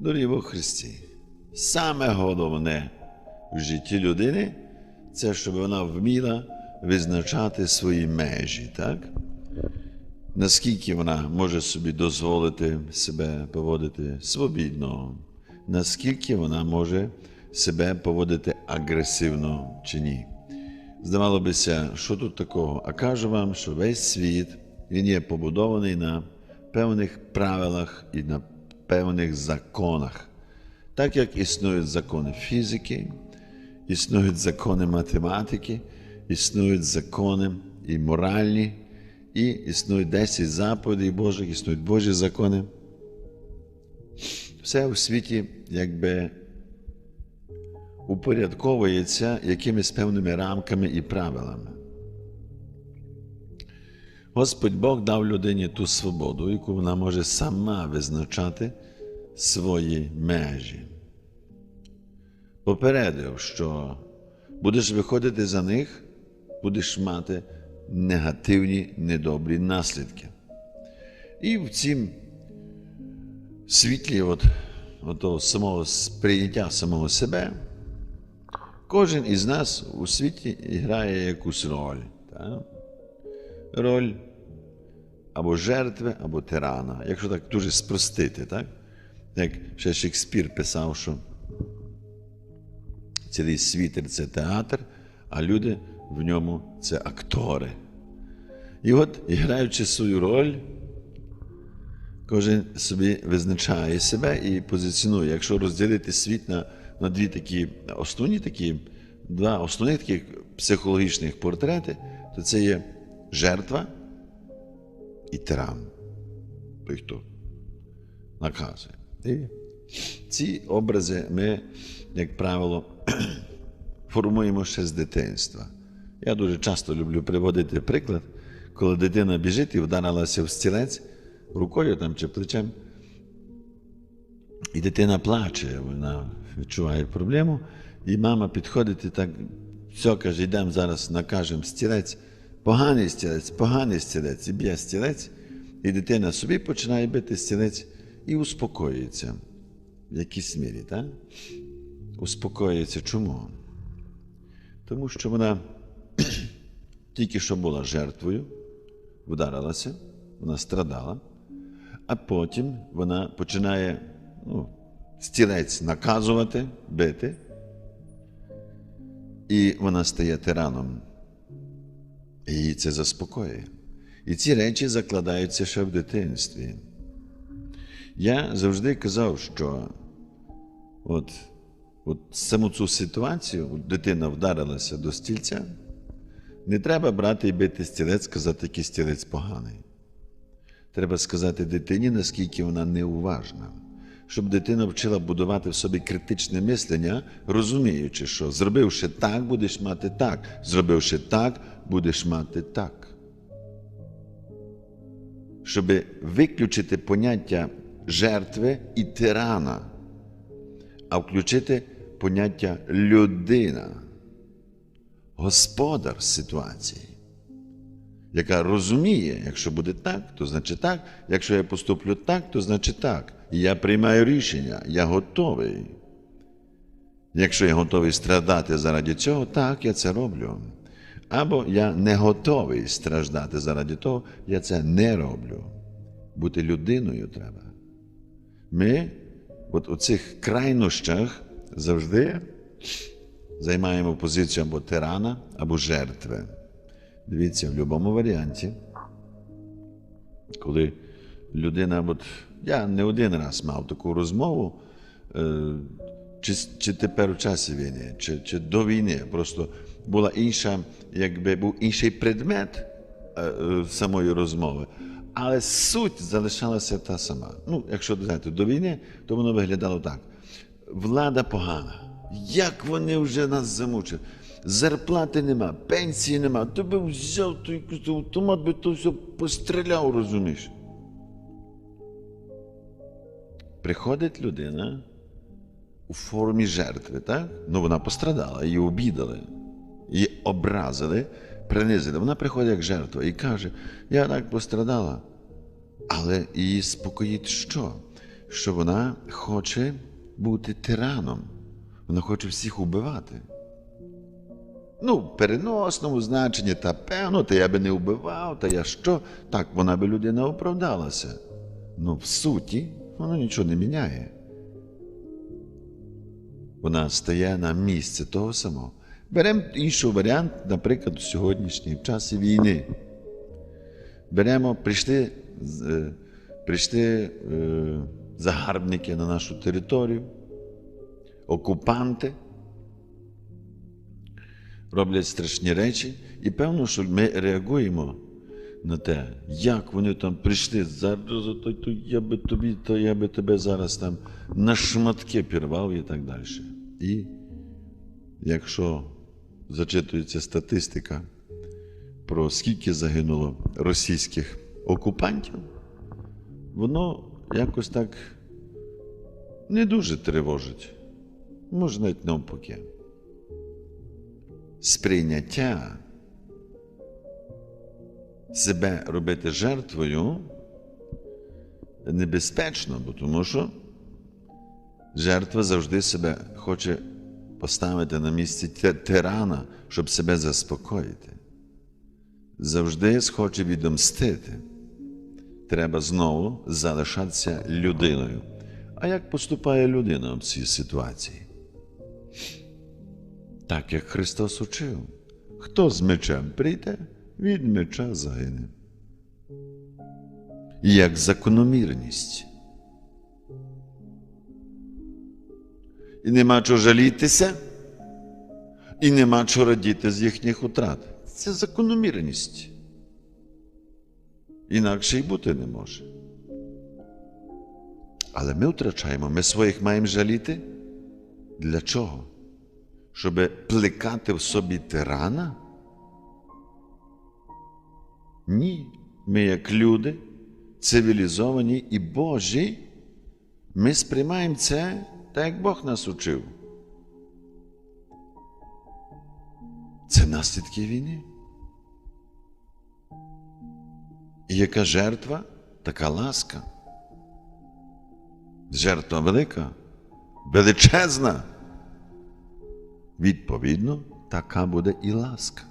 Дорогі во Христі, саме головне в житті людини це щоб вона вміла визначати свої межі, так? Наскільки вона може собі дозволити себе поводити свобідно, наскільки вона може себе поводити агресивно чи ні. Здавало бися, що тут такого? А кажу вам, що весь світ він є побудований на певних правилах і на певних законах. Так як існують закони фізики, існують закони математики, існують закони і моральні, і існують 10 заповідей Божих, існують Божі закони. Все у світі якби упорядковується якимись певними рамками і правилами. Господь Бог дав людині ту свободу, яку вона може сама визначати свої межі. Попередив, що будеш виходити за них, будеш мати негативні, недобрі наслідки. І в цім світлі от, от самого сприйняття самого себе, кожен із нас у світі грає якусь роль. Так? Роль або жертви, або тирана, якщо так дуже спростити, так? Як ще Шекспір писав, що цілий світ це театр, а люди в ньому це актори. І от, граючи свою роль, кожен собі визначає себе і позиціонує. Якщо розділити світ на на дві такі основні такі, два основних таких психологічних портрети, то це є жертва і тиран. Той, хто наказує. І ці образи ми, як правило, формуємо ще з дитинства. Я дуже часто люблю приводити приклад, коли дитина біжить і вдарилася в стілець рукою там чи плечем. І дитина плаче, вона відчуває проблему, і мама підходить і так, все каже, йдемо зараз, накажемо стілець, поганий стілець, поганий стілець, і б'є стілець, і дитина собі починає бити стілець і успокоюється в якійсь мірі, так? Успокоюється чому? Тому що вона тільки що була жертвою, вдарилася, вона страдала, а потім вона починає ну, стілець наказувати, бити, і вона стає тираном. Її це заспокоює. І ці речі закладаються ще в дитинстві. Я завжди казав, що от, от саму цю ситуацію, дитина вдарилася до стільця, не треба брати і бити стілець, сказати, який стілець поганий. Треба сказати дитині, наскільки вона неуважна, щоб дитина вчила будувати в собі критичне мислення, розуміючи, що зробивши так, будеш мати так, зробивши так, будеш мати так. Щоб виключити поняття жертви і тирана, а включити поняття людина, господар ситуації, яка розуміє, якщо буде так, то значить так, якщо я поступлю так, то значить так. І я приймаю рішення, я готовий. Якщо я готовий страдати заради цього, так, я це роблю. Або я не готовий страждати заради того, я це не роблю. Бути людиною треба. Ми от у цих крайнощах завжди займаємо позицію або тирана, або жертви. Дивіться, в будь-якому варіанті, коли людина, от, я не один раз мав таку розмову, е, чи, чи тепер у часі війни, чи, чи до війни, просто була інша, якби був інший предмет е, е, самої розмови. Але суть залишалася та сама. Ну, якщо знаєте, до війни, то воно виглядало так: влада погана. Як вони вже нас замучили? Зарплати нема, пенсії нема. Ти би взяв той автомат, би то все постріляв, розумієш. Приходить людина у формі жертви, так? Ну вона пострадала, її обідали, її образили, принизили. Вона приходить як жертва і каже: Я так пострадала. Але її спокоїть що? що вона хоче бути тираном. Вона хоче всіх убивати. Ну, в переносному значенні, та певно, та я би не вбивав, та я що? Так, вона би людина оправдалася. Ну, в суті, воно нічого не міняє. Вона стає на місце того самого. Беремо інший варіант, наприклад, у сьогоднішній в часі війни. Беремо, прийшли, е, прийшли е, загарбники на нашу територію, окупанти роблять страшні речі, і певно, що ми реагуємо на те, як вони там прийшли. Зараз то, то я би тобі, то я би тебе зараз там на шматки пірвав і так далі. І якщо зачитується статистика про скільки загинуло російських окупантів, воно якось так не дуже тривожить. Може, навіть навпаки сприйняття себе робити жертвою небезпечно, бо тому що жертва завжди себе хоче поставити на місці тирана, щоб себе заспокоїти. Завжди схоче відомстити. Треба знову залишатися людиною. А як поступає людина в цій ситуації? Так як Христос учив. Хто з мечем прийде, від меча загине. Як закономірність. І нема чого жалітися, і нема чого радіти з їхніх утрат. Це закономірність. Інакше й бути не може. Але ми втрачаємо, ми своїх маємо жаліти. Для чого? щоб плекати в собі тирана? Ні. Ми, як люди, цивілізовані і Божі, ми сприймаємо це так, як Бог нас учив. Це наслідки війни. І яка жертва, така ласка. Жертва велика, величезна. Відповідно, така буде і ласка.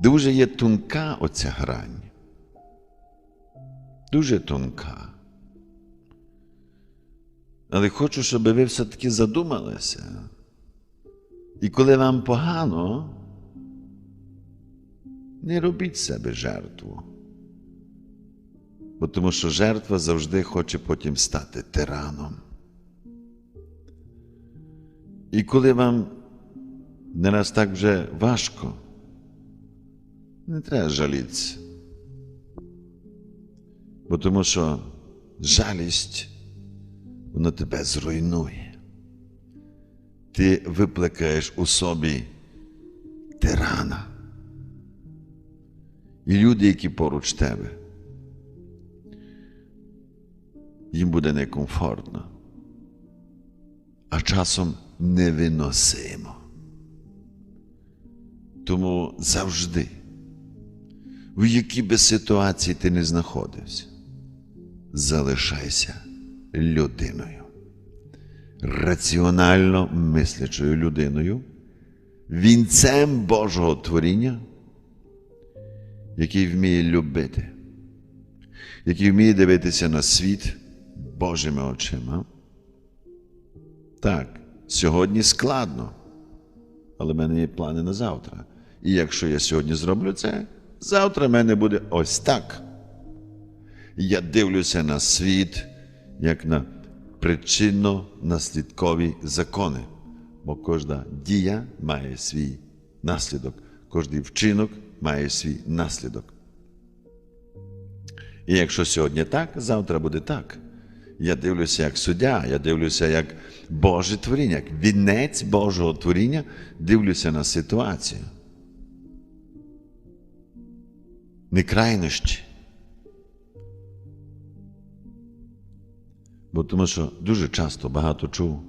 Дуже є тонка оця грань. Дуже тонка. Але хочу, щоб ви все-таки задумалися. І коли вам погано, не робіть себе жертву. Бо тому що жертва завжди хоче потім стати тираном. І коли вам не раз так вже важко, не треба жалітися. Бо тому що жалість, вона тебе зруйнує. Ти виплекаєш у собі тирана. І люди, які поруч тебе, їм буде некомфортно а часом невиносимо. Тому завжди, в якій би ситуації ти не знаходився, залишайся людиною, раціонально мислячою людиною, вінцем Божого творіння, який вміє любити, який вміє дивитися на світ Божими очима. Так, сьогодні складно, але в мене є плани на завтра. І якщо я сьогодні зроблю це, завтра в мене буде ось так. Я дивлюся на світ як на причинно-наслідкові закони, бо кожна дія має свій наслідок, кожний вчинок має свій наслідок. І якщо сьогодні так, завтра буде так. Я дивлюся як суддя, я дивлюся як Боже творіння, як вінець Божого творіння, дивлюся на ситуацію. Не крайнощі. Бо тому що дуже часто багато чув,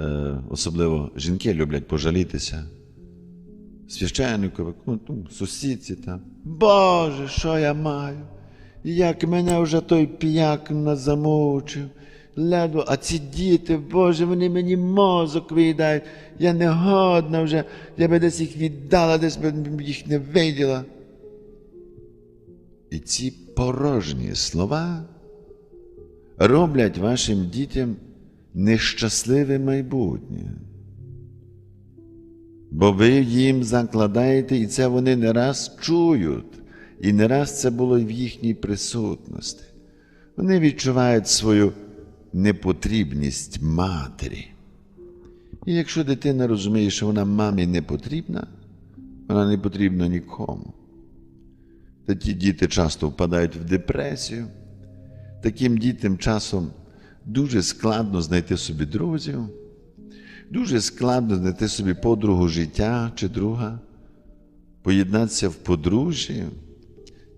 е, особливо жінки люблять пожалітися. Священникові, ну, сусідці там. Боже, що я маю? Як мене вже той п'як замучив. Ледве, а ці діти, Боже, вони мені мозок виїдають. Я не годна вже, я би десь їх віддала, десь би їх не виділа. І ці порожні слова роблять вашим дітям нещасливе майбутнє. Бо ви їм закладаєте, і це вони не раз чують, і не раз це було в їхній присутності. Вони відчувають свою непотрібність матері. І якщо дитина розуміє, що вона мамі не потрібна, вона не потрібна нікому. Такі діти часто впадають в депресію. Таким дітям часом дуже складно знайти собі друзів, дуже складно знайти собі подругу життя чи друга, поєднатися в подружжі,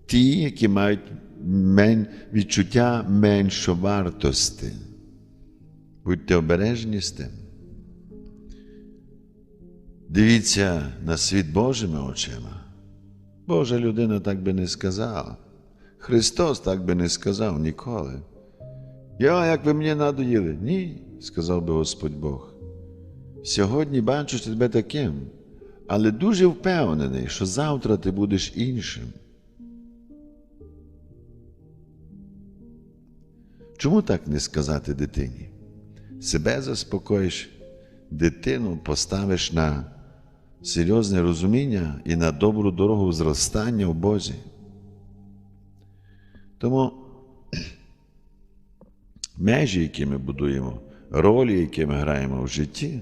ті, які мають мен... відчуття меншовартості. Будьте обережні з тим. Дивіться на світ Божими очима. Божа людина так би не сказала. Христос так би не сказав ніколи. Я, як ви мені надоїли? Ні, сказав би Господь Бог. Сьогодні бачу тебе таким, але дуже впевнений, що завтра ти будеш іншим. Чому так не сказати дитині? Себе заспокоїш, дитину поставиш на серйозне розуміння і на добру дорогу зростання у Бозі. Тому межі, які ми будуємо, ролі, які ми граємо в житті,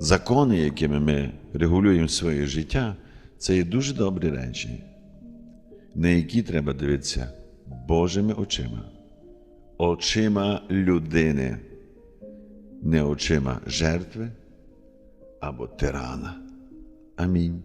закони, якими ми регулюємо своє життя, це є дуже добрі речі, на які треба дивитися Божими очима, очима людини, не очима жертви або тирана. Амінь.